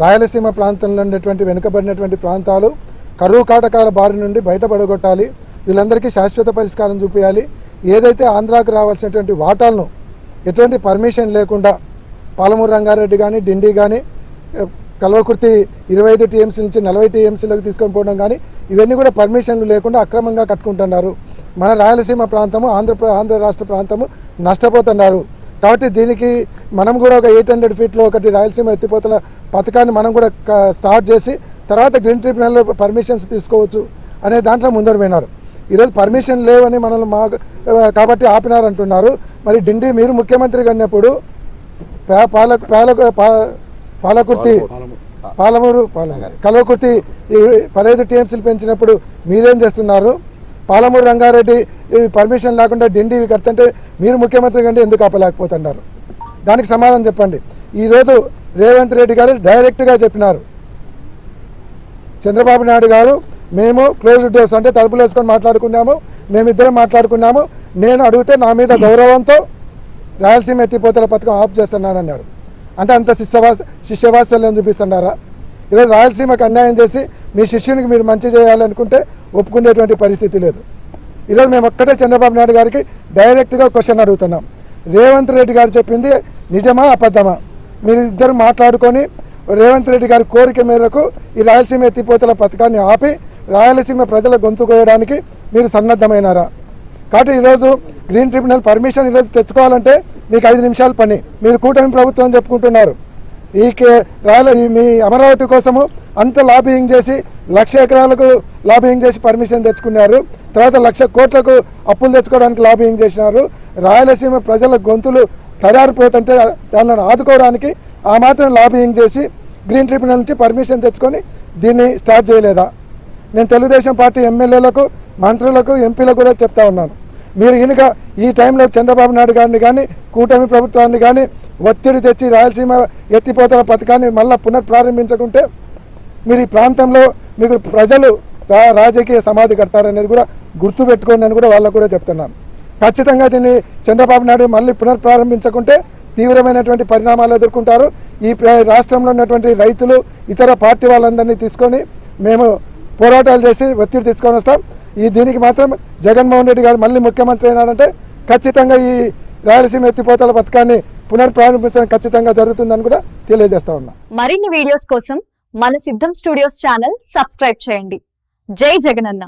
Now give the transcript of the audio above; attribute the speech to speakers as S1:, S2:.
S1: రాయలసీమ ప్రాంతంలో ఉండేటువంటి వెనుకబడినటువంటి ప్రాంతాలు కరువు కాటకాల బారి నుండి బయటపడగొట్టాలి. వీళ్ళందరికీ శాశ్వత పరిష్కారం చూపించాలి ఏదైతే ఆంధ్రాకు రావాల్సినటువంటి వాటాలను ఎటువంటి పర్మిషన్ లేకుండా పాలమూరు రంగారెడ్డి కానీ డిండి కానీ కల్వకుర్తి ఇరవై ఐదు టీఎంసీ నుంచి నలభై టీఎంసీలకు తీసుకొని పోవడం కానీ ఇవన్నీ కూడా పర్మిషన్లు లేకుండా అక్రమంగా కట్టుకుంటున్నారు. మన రాయలసీమ ప్రాంతము ఆంధ్ర ఆంధ్ర రాష్ట్ర ప్రాంతము నష్టపోతున్నారు. కాబట్టి దీనికి మనం కూడా ఒక ఎయిట్ హండ్రెడ్ ఫీట్లో ఒకటి రాయలసీమ ఎత్తిపోతల పథకాన్ని మనం కూడా స్టార్ట్ చేసి తర్వాత గ్రీన్ ట్రిబ్యునల్లో పర్మిషన్స్ తీసుకోవచ్చు అనే దాంట్లో ముందరు పోయినారు ఈరోజు పర్మిషన్ లేవని మనల్ని మా కాబట్టి ఆపినారంటున్నారు. మరి డిండి మీరు ముఖ్యమంత్రి అన్నప్పుడు పా- పాలక పాలక పాలకుర్తి. పాలమూరు పాలమూరు కల్వకుర్తి ఈ పదహైదు టీఎంసీలు పెంచినప్పుడు మీరేం చేస్తున్నారు? పాలమూరు రంగారెడ్డి ఇవి పర్మిషన్ లేకుండా డిండి ఇవి కడుతుంటే మీరు ముఖ్యమంత్రి కంటే ఎందుకు ఆపలేకపోతున్నారు? దానికి సమాధానం చెప్పండి. ఈరోజు రేవంత్ రెడ్డి గారు డైరెక్ట్గా చెప్పినారు. చంద్రబాబు నాయుడు గారు మేము క్లోజ్ డోర్స్ అంటే తలుపులు వేసుకొని మాట్లాడుకున్నాము మేమిద్దరం మాట్లాడుకున్నాము. నేను అడిగితే నా మీద గౌరవంతో రాయలసీమ ఎత్తిపోతల పథకం ఆఫ్ చేస్తున్నానన్నాడు. అంటే అంత శిష్యవాస శిష్యవాత్సల్యం చూపిస్తున్నారా? ఈరోజు రాయలసీమకు అన్యాయం చేసి మీ శిష్యునికి మీరు మంచి చేయాలనుకుంటే ఒప్పుకునేటువంటి పరిస్థితి లేదు. ఈరోజు మేము ఒక్కటే చంద్రబాబు నాయుడు గారికి డైరెక్ట్గా క్వశ్చన్ అడుగుతున్నాం. రేవంత్ రెడ్డి గారు చెప్పింది నిజమా అబద్ధమా? మీరు ఇద్దరు మాట్లాడుకొని రేవంత్ రెడ్డి గారి కోరిక మేరకు ఈ రాయలసీమ ఎత్తిపోతల పథకాన్ని ఆపి రాయలసీమ ప్రజల గొంతు కోయడానికి మీరు సన్నద్ధమైనారా? కాబట్టి ఈరోజు గ్రీన్ ట్రిబ్యునల్ పర్మిషన్ ఈరోజు తెచ్చుకోవాలంటే మీకు ఐదు నిమిషాల పని. మీరు కూటమి ప్రభుత్వం చెప్పుకుంటున్నారు. ఈ కే- రాయల మీ అమరావతి కోసము అంత లాబింగ్ చేసి లక్ష ఎకరాలకు లాబింగ్ చేసి పర్మిషన్ తెచ్చుకున్నారు. తర్వాత లక్ష కోట్లకు అప్పులు తెచ్చుకోవడానికి లాబింగ్ చేసినారు. రాయలసీమ ప్రజల గొంతులు తయారిపోతుంటే దానిని ఆదుకోవడానికి ఆ మాత్రం లాబింగ్ చేసి గ్రీన్ ట్రిబ్యునల్ నుంచి పర్మిషన్ తెచ్చుకొని దీన్ని స్టార్ట్ చేయలేదా? నేను తెలుగుదేశం పార్టీ ఎమ్మెల్యేలకు మంత్రులకు ఎంపీలకు కూడా చెప్తా ఉన్నాను. మీరు కనుక ఈ టైంలో చంద్రబాబు నాయుడు గారిని కానీ కూటమి ప్రభుత్వాన్ని కానీ ఒత్తిడి తెచ్చి రాయలసీమ ఎత్తిపోతల పథకాన్ని మళ్ళీ పునఃప్రారంభించకుంటే మీరు ఈ ప్రాంతంలో మీకు ప్రజలు రా రాజకీయ సమాధి కడతారనేది కూడా గుర్తుపెట్టుకోండి అని కూడా వాళ్ళకు కూడా చెప్తున్నాను. ఖచ్చితంగా దీన్ని చంద్రబాబు నాయుడు మళ్ళీ పునఃప్రారంభించకుంటే తీవ్రమైనటువంటి పరిణామాలు ఎదుర్కొంటారు. ఈ ప్ర- రాష్ట్రంలో ఉన్నటువంటి రైతులు ఇతర పార్టీ వాళ్ళందరినీ తీసుకొని మేము పోరాటాలు చేసి ఒత్తిడి తీసుకొని వస్తాం. ఈ దీనికి మాత్రం జగన్మోహన్ రెడ్డి గారు మళ్ళీ ముఖ్యమంత్రి అయినారంటే ఖచ్చితంగా ఈ రాయలసీమ ఎత్తిపోతల పథకాన్ని పునర్ప్రారంభించడం ఖచ్చితంగా జరుగుతుందని కూడా తెలియజేస్తా ఉన్నా.
S2: మరిన్ని వీడియోస్ కోసం మన సిద్ధం స్టూడియోస్ ఛానల్ సబ్స్క్రైబ్ చేయండి. జై జగనన్న.